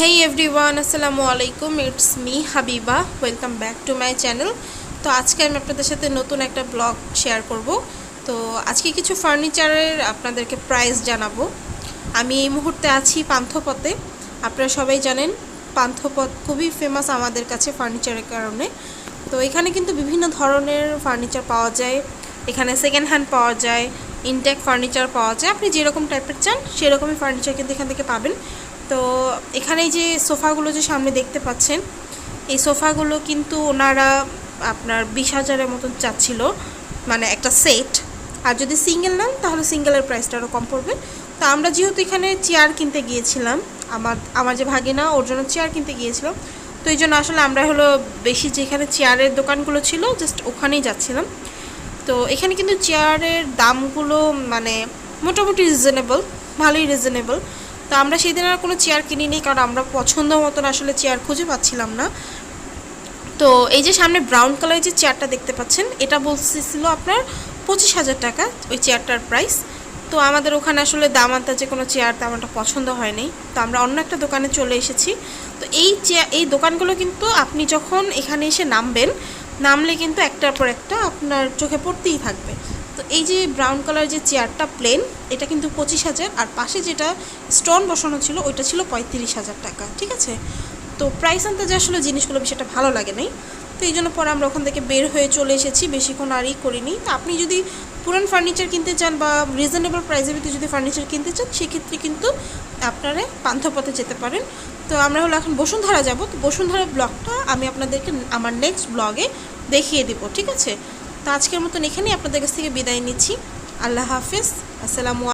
হেই everyone আসসালামু আলাইকুম it's me Habiba welcome back to my channel তো আজকে আমি আপনাদের সাথে নতুন একটা ব্লগ শেয়ার করব। তো আজকে কিছু ফার্নিচারের আপনাদেরকে প্রাইস জানাব। আমি এই মুহূর্তে আছি পান্থপথে। আপনারা সবাই জানেন, পান্থপথ খুবই ফেমাস আমাদের কাছে ফার্নিচারের কারণে। তো এখানে কিন্তু বিভিন্ন ধরনের ফার্নিচার পাওয়া যায়। এখানে সেকেন্ড হ্যান্ড পাওয়া যায় ইনটেক ফার্নিচার পাওয়া যায়। আপনি যেরকম টাইপের চান, সেরকমই ফার্নিচার কিন্তু এখান থেকে পাবেন। তো এখানে যে সোফাগুলো যে সামনে দেখতে পাচ্ছেন, এই সোফাগুলো কিন্তু ওনারা আপনার বিশ হাজারের মতন চাচ্ছিল মানে একটা সেট। আর যদি সিঙ্গেল নেন, তাহলে সিঙ্গেলের প্রাইসটা আরও কম পড়বে। তো আমরা যেহেতু এখানে চেয়ার কিনতে গিয়েছিলাম, আমার আমার যে ভাগিনা, ওর জন্য চেয়ার কিনতে গিয়েছিলাম তো এই জন্য আসলে আমরা হলো বেশি যেখানে চেয়ারের দোকানগুলো ছিল জাস্ট ওখানেই যাচ্ছিলাম। তো এখানে কিন্তু চেয়ারের দামগুলো মানে মোটামুটি রিজনেবল ভালোই রিজনেবল তো আমরা সেই দিন আর কোনো চেয়ার কিনিনি, কারণ আমরা পছন্দ মতন আসলে চেয়ার খুঁজে পাচ্ছিলাম না। তো এই যে সামনে ব্রাউন কালারের যে চেয়ারটা দেখতে পাচ্ছেন, এটা বলছিল আপনার পঁচিশ হাজার টাকা ওই চেয়ারটার প্রাইস তো আমাদের ওখানে আসলে দাম আনতে কোনো চেয়ার তেমনটা পছন্দ হয়নি তো আমরা অন্য একটা দোকানে চলে এসেছি। তো এই চেয়ার এই দোকানগুলো কিন্তু আপনি যখন এখানে এসে নামবেন, নামলে কিন্তু একটার পর একটা আপনার চোখে পড়তেই থাকবে। তো এই যে ব্রাউন কালার যে চেয়ারটা প্লেন এটা কিন্তু পঁচিশ হাজার, আর পাশে যেটা স্টোন বসানো ছিল, ওইটা ছিল পঁয়ত্রিশ হাজার টাকা, ঠিক আছে? তো প্রাইস আনতে যে আসলে জিনিসগুলো সেটা ভালো লাগে নাই। তো এই জন্য পরে আমরা ওখান থেকে বের হয়ে চলে এসেছি, বেশিক্ষণ আরই করিনি। তো আপনি যদি পুরান ফার্নিচার কিনতে চান বা রিজনেবল প্রাইসের ভিতরে যদি ফার্নিচার কিনতে চান, সেক্ষেত্রে কিন্তু আপনারা পান্থপথে যেতে পারেন। তো আমরা হলো এখন বসুন্ধরা যাব। তো বসুন্ধরা ব্লগটা আমি আপনাদেরকে আমার নেক্সট ব্লগে দেখিয়ে দিব, ঠিক আছে? তো আজকের মতন এখানেই আপনাদের কাছ থেকে বিদায় নিচ্ছি। আল্লাহ হাফিজ। আসসালামু